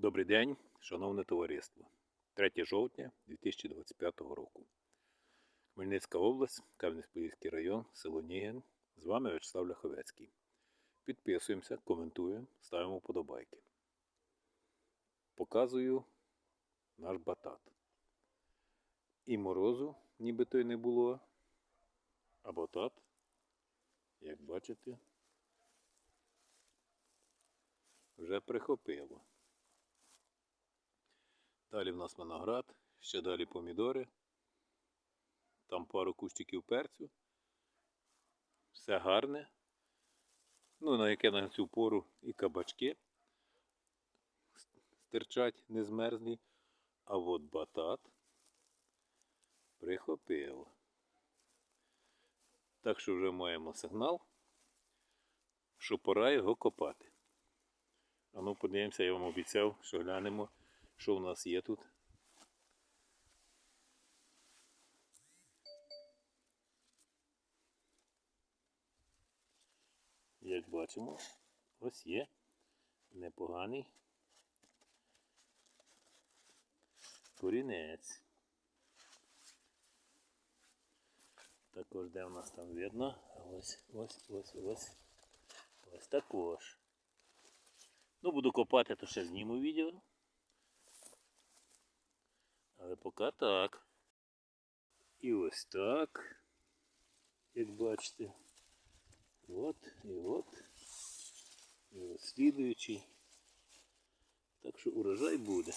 Добрий день, шановне товариство. 3 жовтня 2025 року. Хмельницька область, Кам'янець-Подільський район, село Нігін. З вами Вячеслав Ляховецький. Підписуємося, коментуємо, ставимо вподобайки. Показую наш батат. І морозу, ніби то й не було. А батат, як бачите, вже прихопило. Далі в нас виноград, ще далі помідори. Там пару кущиків перцю. Все гарне. Ну, на яке на цю пору і кабачки стирчать не змерзлі. А от батат прихопило. Так що вже маємо сигнал, що пора його копати. А ну подивимося, я вам обіцяв, що глянемо, що в нас є тут. Як бачимо, ось є непоганий корінець. Також де в нас там видно, ось, ось, ось, ось. Ось також. Ну, буду копати, то ще зніму відео. Поки так. І ось так. Як бачите. От і от. І от слідуючий. Так що урожай буде.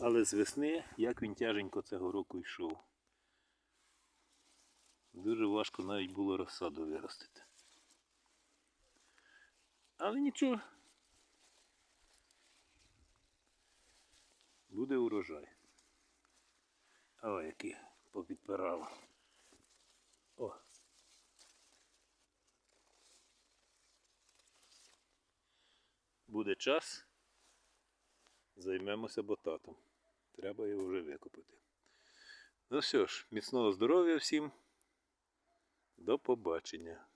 Але з весни, як він тяженько цього року йшов. Дуже важко навіть було розсаду виростити. Але нічого. Буде урожай. О, який попідпирало. О. Буде час. Займемося бататом. Треба його вже викопати. Ну що ж, міцного здоров'я всім. До побачення.